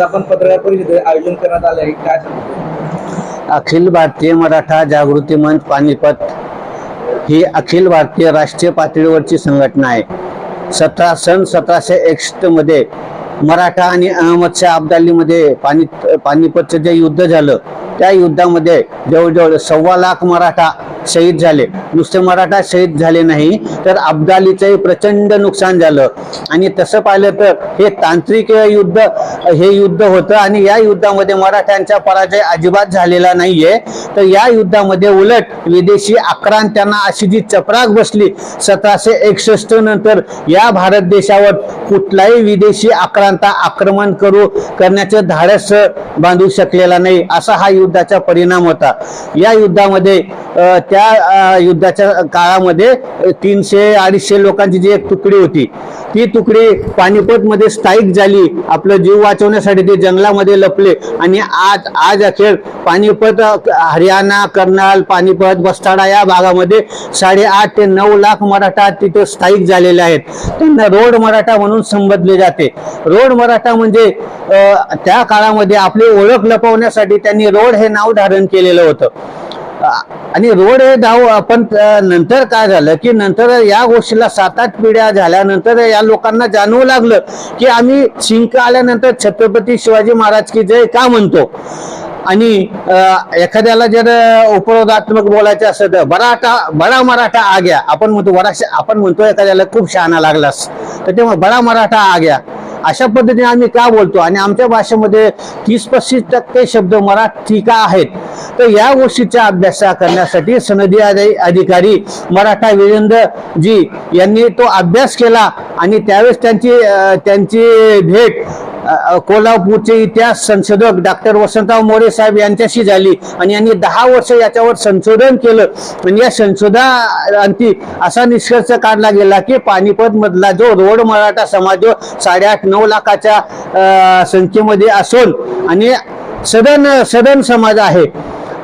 आपण पत्रकार परिषद आयोजन करण्यात आले आहे. काय सांगतो अखिल भारतीय मराठा जागृती मंच पानिपत ही अखिल भारतीय राष्ट्रीय पातळीवरची संघटना आहे. सतरा सन सतराशे एकसष्टमध्ये मराठा आणि अहमदशाह अब्दालीमध्ये पाणी पानिपतचं जे युद्ध झालं त्या युद्धामध्ये जवळजवळ सव्वा लाख मराठा शहीद झाले. नुसते मराठा शहीद झाले नाही तर अब्दालीचंही प्रचंड नुकसान झालं. आणि तसं पाहिलं तर हे तांत्रिक युद्ध हे युद्ध होतं आणि या युद्धामध्ये मराठ्यांचा पराजय अजिबात झालेला नाहीये. तर या युद्धामध्ये उलट विदेशी आक्रांत्यांना अशी जी चपराक बसली सतराशे एकसष्ट नंतर या भारत देशावर कुठलाही विदेशी आक्रांता आक्रमण करू करण्याचं धाडस बांधू शकलेला नाही. असा हा युद्धाचा परिणाम होता. या युद्धामध्ये त्या युद्धाच्या काळामध्ये तीनशे अडीचशे लोकांची जी एक तुकडी होती ती तुकडी पानिपतमध्ये स्थायिक झाली. आपलं जीव वाचवण्यासाठी ते जंगलामध्ये लपले. आणि आज आज अखेर पानिपत हरियाणा कर्नाल पानिपत बस्ताडा या भागामध्ये साडेआठ ते नऊ लाख मराठा तिथे स्थायिक झालेले आहेत. त्यांना रोड मराठा म्हणून संबोधले जाते. रोड मराठा म्हणजे त्या काळामध्ये आपली ओळख लपवण्यासाठी त्यांनी रोड हे नाव धारण केलेलं होतं. आणि रोड हे धाव आपण नंतर काय झालं की नंतर या गोष्टीला सात आठ पिढ्या झाल्यानंतर या लोकांना जाणवू लागलं की आम्ही शिंक आल्यानंतर छत्रपती शिवाजी महाराज की जय का म्हणतो? आणि एखाद्याला जर उपरोधात्मक बोलायचं असेल तर बराठा बडा मराठा आ गया. आपण म्हणतो बराच आपण म्हणतो एखाद्याला खूप शहाणा लागलास. तर तेव्हा बडा मराठा आ गया. अशा पद्धतीने आम्ही का बोलतो? आणि आमच्या भाषेमध्ये तीस पस्तीस टक्के शब्द मराठी का आहेत? तर या गोष्टीचा अभ्यास करण्यासाठी सनदी अधिकारी मराठा वीरेंद्र जी यांनी तो अभ्यास केला आणि त्यावेळेस त्यांची त्यांची भेट कोल्हापूरचे इतिहास संशोधक डॉक्टर वसंतराव मोरे साहेब यांच्याशी झाली आणि यांनी दहा वर्ष याच्यावर संशोधन केलं. आणि या संशोधनाअंती असा निष्कर्ष काढला गेला की पानिपत मधला जो रोड मराठा समाज जो साडेआठ नऊ लाखाच्या संख्येमध्ये असून आणि सदन सदन समाज आहे.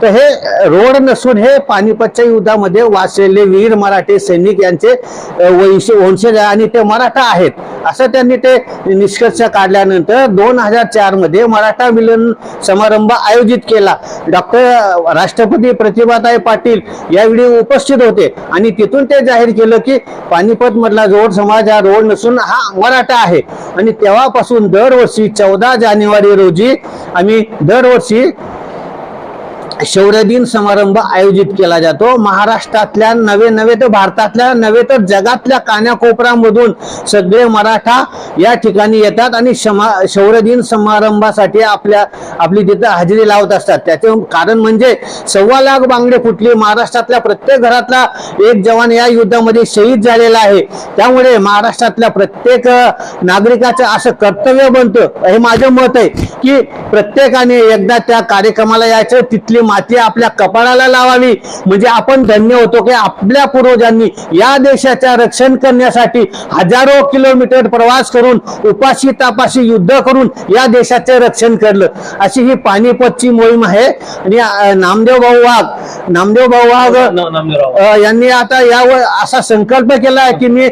तर हे रोड नसून हे पानिपतच्या युद्धामध्ये वाचलेले वीर मराठी सैनिक यांचे वंश वंशज आहे आणि ते मराठा आहेत. असं त्यांनी ते निष्कर्ष काढल्यानंतर दोन हजार चारमध्ये मराठा मिलन समारंभ आयोजित केला. डॉक्टर राष्ट्रपती प्रतिभाताई पाटील यावेळी उपस्थित होते आणि तिथून ते जाहीर केलं की पानिपत मधला रोड समाज हा रोड नसून हा मराठा आहे. आणि तेव्हापासून दरवर्षी चौदा जानेवारी रोजी आम्ही दरवर्षी शौर्य दिन समारंभ आयोजित केला जातो. महाराष्ट्रातल्या नवे नवे तर भारतातल्या नवे तर जगातल्या कान्याकोपऱ्यामधून सगळे मराठा या ठिकाणी येतात आणि शमा शौर्य दिन समारंभासाठी आपल्या आपली तिथं हजेरी लावत असतात. त्याचं कारण म्हणजे सव्वा लाख बांगडे फुटली. महाराष्ट्रातल्या प्रत्येक घरातला एक जवान या युद्धामध्ये शहीद झालेला आहे. त्यामुळे महाराष्ट्रातल्या प्रत्येक नागरिकाचं असं कर्तव्य बनतं. हे माझं मत आहे की प्रत्येकाने एकदा त्या कार्यक्रमाला यायचं. तिथली माती आपल्या कपाळाला लावावी. म्हणजे आपण धन्य होतो की आपल्या पूर्वजांनी या देशाच्या रक्षण करण्यासाठी हजारो किलोमीटर प्रवास करून उपाशी तापाशी युद्ध करून या देशाचे रक्षण केलं. अशी ही पानिपतची मोहीम आहे. आणि नामदेव भाऊ वाघ. नामदेव भाऊ वाघ यांनी आता यावर असा संकल्प केला आहे की मी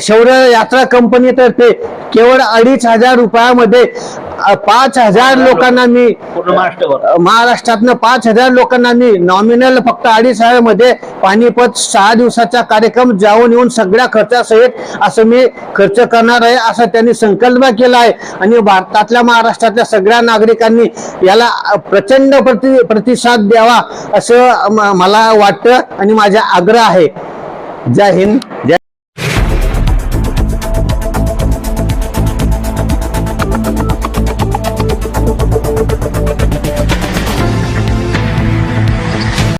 शौर्य यात्रा कंपनीतर्फे केवळ अडीच हजार रुपयामध्ये पाच हजार लोकांना मी महाराष्ट्रातनं पाच हजार लोकांना मी नॉमिनल फक्त अडीच हजारमध्ये पानिपत सहा दिवसाचा कार्यक्रम जाऊन येऊन सगळ्या खर्चासहित असं मी खर्च करणार आहे असं त्यांनी संकल्प केला आहे. आणि भारतातल्या महाराष्ट्रातल्या सगळ्या नागरिकांनी याला प्रचंड प्रति प्रतिसाद द्यावा असं मला वाटतं आणि माझा आग्रह आहे. जय हिंद.